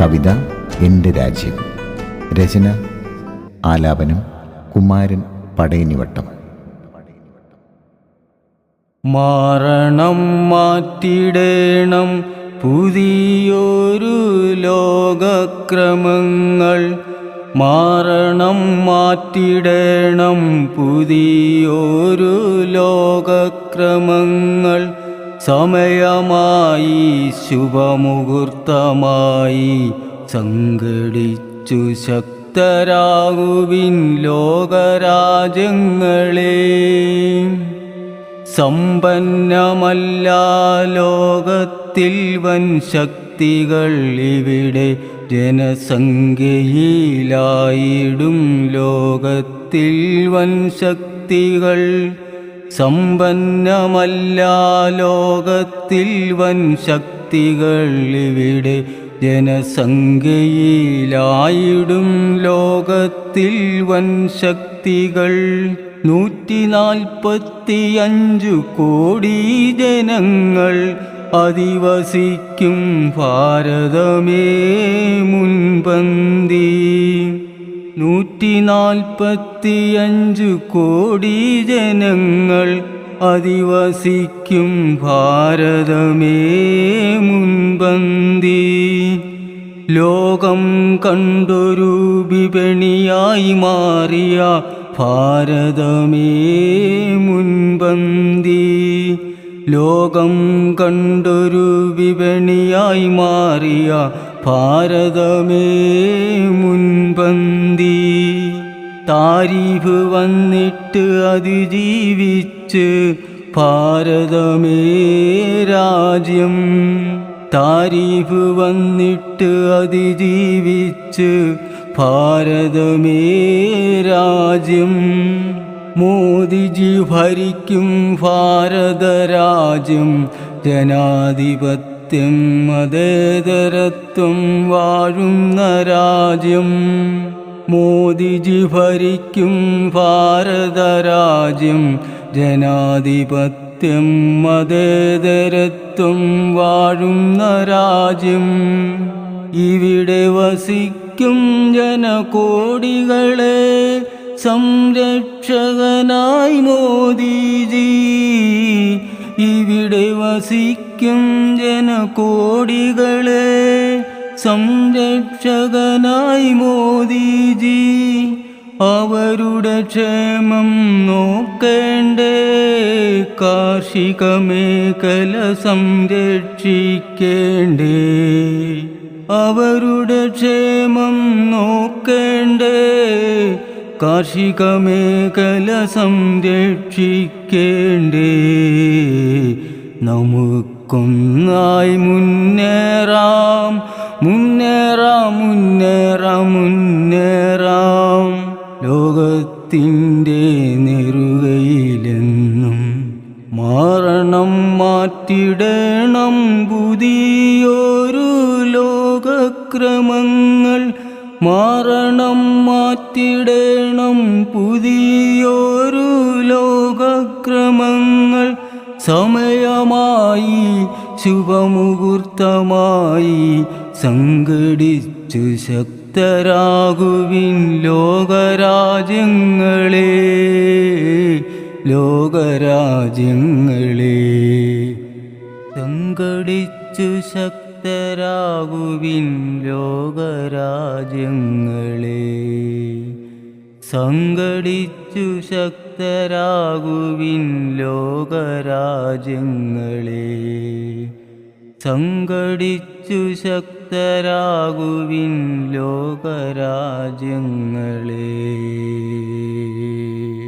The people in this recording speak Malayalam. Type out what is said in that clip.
കവിത എന്റെ രാജ്യം. രചന ആലാപനം കുമാരൻ പടയനിവട്ടം മാറണം മാറ്റിടേണം പുതിയൊരു ലോകക്രമങ്ങൾ. മാറണം മാറ്റിടേണം പുതിയൊരു ലോകക്രമങ്ങൾ. സമയമായി ശുഭമുഹൂർത്തമായി സംഘടിച്ചു ശക്തരാകുവിൻ ലോകരാജ്യങ്ങളെ. സമ്പന്നമല്ല ലോകത്തിൽ വൻ ശക്തികൾ ഇവിടെ ജനസംഖ്യയിലായിടും. ലോകത്തിൽ വൻ ശക്തികൾ സമ്പന്നമല്ല ലോകത്തിൽ വൻ ശക്തികൾ ഇവിടെ ജനസംഖ്യയിലായിടും. ലോകത്തിൽ വൻ ശക്തികൾ നൂറ്റി നാൽപ്പത്തി അഞ്ചു കോടി ജനങ്ങൾ അധിവസിക്കും ഭാരതമേ മുൻപന്തി. നൂറ്റി നാൽപ്പത്തിയഞ്ചു കോടി ജനങ്ങൾ അധിവസിക്കും ഭാരതമേ മുൻപന്തി. ലോകം കണ്ടൊരു വിപണിയായി മാറിയ ഭാരതമേ മുൻപന്തി. ലോകം കണ്ടൊരു വിപണിയായി മാറിയ ഭാരതമേ മുൻപന്തി. താരീഫ് വന്നിട്ട് അതിജീവിച്ച് ഭാരതമേ രാജ്യം. താരീഫ് വന്നിട്ട് അതിജീവിച്ച് ഭാരതമേ രാജ്യം. മോദിജി ഭരിക്കും ഭാരതരാജ്യം. ജനാധിപത്യം മതേതരത്വം വാഴുന്ന രാജ്യം. മോദിജി ഭരിക്കും ഭാരതരാജ്യം. ജനാധിപത്യം മതേതരത്വം വാഴുന്ന രാജ്യം. ഇവിടെ വസിക്കും ജനകോടികളെ സംരക്ഷകനായി മോദിജി. ഇവിടെ വസിക്കും ജനകോടികളെ സംരക്ഷകനായി മോദിജി. അവരുടെ ക്ഷേമം നോക്കേണ്ടേ കാർഷിക മേഖല സംരക്ഷിക്കേണ്ടേ. അവരുടെ ക്ഷേമം നോക്കേണ്ടേ കാർഷിക മേഖല സംരക്ഷിക്കേണ്ടേ. നമുക്കൊന്നായി മുന്നേറാം മുന്നേറാം മുന്നേറാം മുന്നേറാം. ലോകത്തിന്റെ നെറുകയിലെന്നും മാറണം മാറ്റിടണം പുതിയൊരു ലോകക്രമങ്ങൾ. മാറണം മാറ്റിടണം പുതിയൊരു ലോകക്രമങ്ങൾ. സമയമായി ശുഭമുഹൂർത്തമായി സംഘടിച്ചു ശക്തരാകുവിൻ ലോകരാജ്യങ്ങളെ ലോകരാജ്യങ്ങളെ. സംഘടിച്ചു ശക്തരാകുവിൻ ലോകരാജ്യങ്ങളെ. സംഘടിച്ചു ശക്തരാകുവിൻ ലോകരാജ്യങ്ങളെ. സംഘടിച്ചു ശക്തരാകുവിൻ ലോകരാജ്യങ്ങളെ.